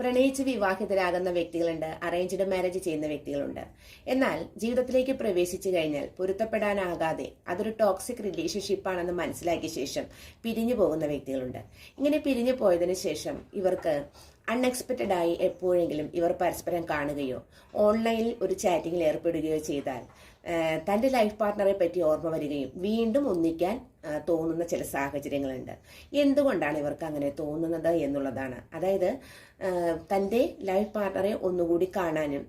പ്രണയിച്ച് വിവാഹിതരാകുന്ന വ്യക്തികളുണ്ട് arranged marriage ചെയ്യുന്ന വ്യക്തികളുണ്ട്. എന്നാൽ ജീവിതത്തിലേക്ക് പ്രവേശിച്ചു കഴിഞ്ഞാൽ പൊരുത്തപ്പെടാനാകാതെ അതൊരു ടോക്സിക് റിലേഷൻഷിപ്പ് ആണെന്ന് മനസ്സിലാക്കിയ ശേഷം പിരിഞ്ഞു പോകുന്ന വ്യക്തികളുണ്ട്. ഇങ്ങനെ പിരിഞ്ഞു പോയതിനു ശേഷം ഇവർക്ക് അൺഎക്സ്പെക്റ്റഡ് ആയി എപ്പോഴെങ്കിലും ഇവർ പരസ്പരം കാണുകയോ ഓൺലൈനിൽ ഒരു ചാറ്റിങ്ങിൽ ഏർപ്പെടുകയോ ചെയ്താൽ തന്റെ ലൈഫ് പാർട്ട്ണറെ പറ്റി ഓർമ്മ വരികയും വീണ്ടും ഒന്നിക്കാൻ തോന്നുന്ന ചില സാഹചര്യങ്ങളുണ്ട്. എന്തുകൊണ്ടാണ് ഇവർക്ക് അങ്ങനെ തോന്നുന്നത് എന്നുള്ളതാണ്. അതായത് തന്റെ ലൈഫ് പാർട്ട്ണറെ ഒന്നുകൂടി കാണാനും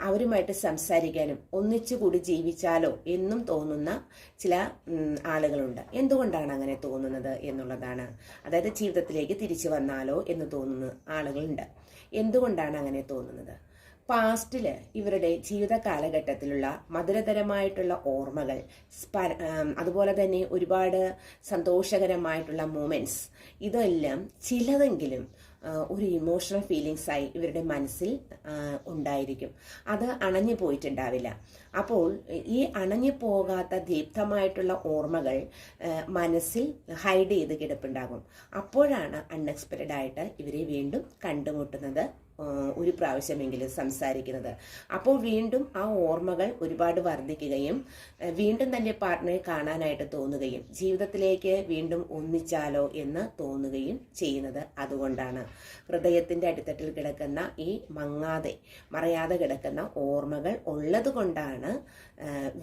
അവരുമായിട്ട് സംസാരിക്കാനും ഒന്നിച്ചുകൂടി ജീവിച്ചാലോ എന്നും തോന്നുന്ന ചില ആളുകളുണ്ട്. എന്തുകൊണ്ടാണ് അങ്ങനെ തോന്നുന്നത് എന്നുള്ളതാണ്. അതായത് ജീവിതത്തിലേക്ക് തിരിച്ചു വന്നാലോ എന്ന് തോന്നുന്ന ആളുകളുണ്ട്. എന്തുകൊണ്ടാണ് അങ്ങനെ തോന്നുന്നത്? പാസ്റ്റിൽ ഇവരുടെ ജീവിത കാലഘട്ടത്തിലുള്ള മധുരതരമായിട്ടുള്ള ഓർമ്മകൾ അതുപോലെ തന്നെ ഒരുപാട് സന്തോഷകരമായിട്ടുള്ള മൂമെന്റ്സ് ഇതെല്ലാം ചിലതെങ്കിലും ഒരു ഇമോഷണൽ ഫീലിങ്സ് ആയി ഇവരുടെ മനസ്സിൽ ഉണ്ടായിരിക്കും. അത് അണഞ്ഞു പോയിട്ടുണ്ടാവില്ല. അപ്പോൾ ഈ അണഞ്ഞു പോകാത്ത ദീപ്തമായിട്ടുള്ള ഓർമ്മകൾ മനസ്സിൽ ഹൈഡ് ചെയ്ത് കിടപ്പുണ്ടാകും. അപ്പോഴാണ് അൺഎക്സ്പെക്റ്റഡ് ആയിട്ട് ഇവരെ വീണ്ടും കണ്ടുമുട്ടുന്നത്. ഒരു പ്രാവശ്യമെങ്കിലും സംസാരിക്കുന്നത്. അപ്പോൾ വീണ്ടും ആ ഓർമ്മകൾ ഒരുപാട് വർദ്ധിക്കുകയും വീണ്ടും തന്റെ പാർട്ട്ണറെ കാണാനായിട്ട് തോന്നുകയും ജീവിതത്തിലേക്ക് വീണ്ടും ഒന്നിച്ചാലോ എന്ന് തോന്നുകയും ചെയ്യുന്നത് അതുകൊണ്ടാണ്. ഹൃദയത്തിന്റെ അടിത്തട്ടിൽ കിടക്കുന്ന ഈ മങ്ങാതെ മറയാതെ കിടക്കുന്ന ഓർമ്മകൾ ഉള്ളത് കൊണ്ടാണ്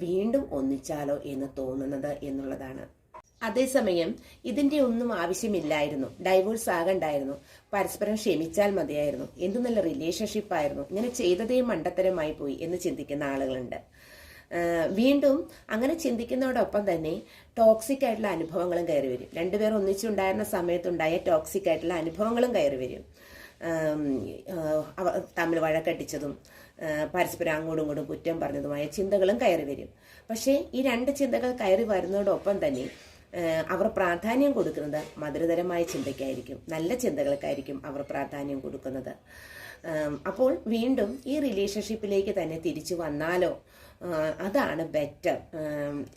വീണ്ടും ഒന്നിച്ചാലോ എന്ന് തോന്നുന്നത് എന്നുള്ളതാണ്. അതേസമയം ഇതിന്റെ ഒന്നും ആവശ്യമില്ലായിരുന്നു. ഡൈവോഴ്സ് ആകണ്ടായിരുന്നു. പരസ്പരം ക്ഷമിച്ചാൽ മതിയായിരുന്നു. എന്തു നല്ല റിലേഷൻഷിപ്പ് ആയിരുന്നു. ഇങ്ങനെ ചെയ്തതേ മണ്ടത്തരമായി പോയി എന്ന് ചിന്തിക്കുന്ന ആളുകളുണ്ട്. വീണ്ടും അങ്ങനെ ചിന്തിക്കുന്നതോടൊപ്പം തന്നെ ടോക്സിക് ആയിട്ടുള്ള അനുഭവങ്ങളും കയറി വരും. രണ്ടുപേർ ഒന്നിച്ചുണ്ടായിരുന്ന സമയത്തുണ്ടായ ടോക്സിക് ആയിട്ടുള്ള അനുഭവങ്ങളും കയറി വരും. തമ്മിൽ വഴക്കടിച്ചതും പരസ്പരം അങ്ങോട്ടും ഇങ്ങോട്ടും കുറ്റം പറഞ്ഞതുമായ ചിന്തകളും കയറി വരും. പക്ഷേ ഈ രണ്ട് ചിന്തകൾ കയറി വരുന്നതോടൊപ്പം തന്നെ അവർ പ്രാധാന്യം കൊടുക്കുന്നത് മധുരതരമായ ചിന്തയ്ക്കായിരിക്കും. നല്ല ചിന്തകൾക്കായിരിക്കും അവർ പ്രാധാന്യം കൊടുക്കുന്നത്. അപ്പോൾ വീണ്ടും ഈ റിലേഷൻഷിപ്പിലേക്ക് തന്നെ തിരിച്ചു വന്നാലോ? അതാണ് ബെറ്റർ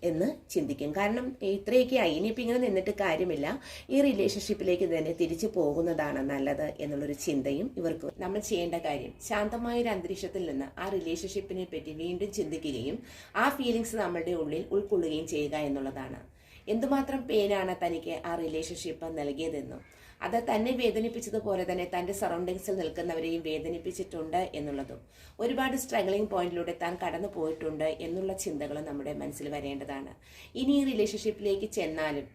എന്ന് ചിന്തിക്കും. കാരണം ഇത്രയൊക്കെ ആയി. ഇങ്ങനെ നിന്നിട്ട് കാര്യമില്ല. ഈ റിലേഷൻഷിപ്പിലേക്ക് തന്നെ തിരിച്ചു പോകുന്നതാണ് നല്ലത് എന്നുള്ളൊരു ചിന്തയും ഇവർക്ക് നമ്മൾ ചെയ്യേണ്ട കാര്യം ശാന്തമായ ഒരു അന്തരീക്ഷത്തിൽ നിന്ന് ആ റിലേഷൻഷിപ്പിനെ പറ്റി വീണ്ടും ചിന്തിക്കുകയും ആ ഫീലിങ്സ് നമ്മളുടെ ഉള്ളിൽ ഉൾക്കൊള്ളുകയും ചെയ്യുക എന്നുള്ളതാണ്. എന്തുമാത്രം പെയിനാണ് തനിക്ക് ആ റിലേഷൻഷിപ്പ് നൽകിയതെന്നും. അത് തന്നെ വേദനിപ്പിച്ചതുപോലെ തന്നെ തന്റെ സറൗണ്ടിങ്സിൽ നിൽക്കുന്നവരെയും വേദനിപ്പിച്ചിട്ടുണ്ട് എന്നുള്ളതും. ഒരുപാട് സ്ട്രഗിളിംഗ് പോയിന്റിലൂടെ താൻ കടന്നു പോയിട്ടുണ്ട് എന്നുള്ള ചിന്തകളും നമ്മുടെ മനസ്സിൽ വരേണ്ടതാണ്. ഇനി ഈ റിലേഷൻഷിപ്പിലേക്ക് ചെന്നാലും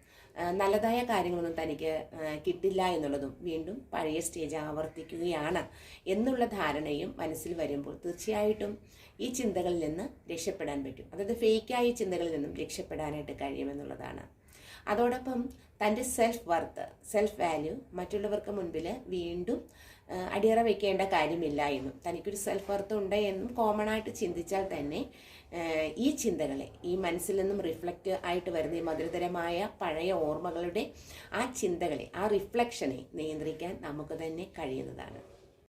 നല്ലതായ കാര്യങ്ങളൊന്നും തനിക്ക് കിട്ടില്ല എന്നുള്ളതും വീണ്ടും പഴയ സ്റ്റേജ് ആവർത്തിക്കുകയാണ് എന്നുള്ള ധാരണയും മനസ്സിൽ വരുമ്പോൾ തീർച്ചയായിട്ടും ഈ ചിന്തകളിൽ നിന്ന് രക്ഷപ്പെടാൻ പറ്റും. അതായത് ഫേക്കായ ചിന്തകളിൽ നിന്നും രക്ഷപ്പെടാനായിട്ട് കഴിയുമെന്നുള്ളതാണ്. അതോടൊപ്പം തന്റെ സെൽഫ് വർത്ത് സെൽഫ് വാല്യൂ മറ്റുള്ളവർക്ക് മുൻപിൽ വീണ്ടും അടിയറ വെക്കേണ്ട കാര്യമില്ല എന്നും തനിക്കൊരു സെൽഫ് വർത്ത് ഉണ്ട് എന്നും കോമൺ ആയിട്ട് ചിന്തിച്ചാൽ തന്നെ ഈ ചിന്തകളെ ഈ മനസ്സിൽ നിന്നും റിഫ്ലക്റ്റ് ആയിട്ട് വരുന്ന ഈ മധുരതരമായ പഴയ ഓർമ്മകളുടെ ആ ചിന്തകളെ ആ റിഫ്ലക്ഷനെ നിയന്ത്രിക്കാൻ നമുക്ക് തന്നെ കഴിയുന്നതാണ്.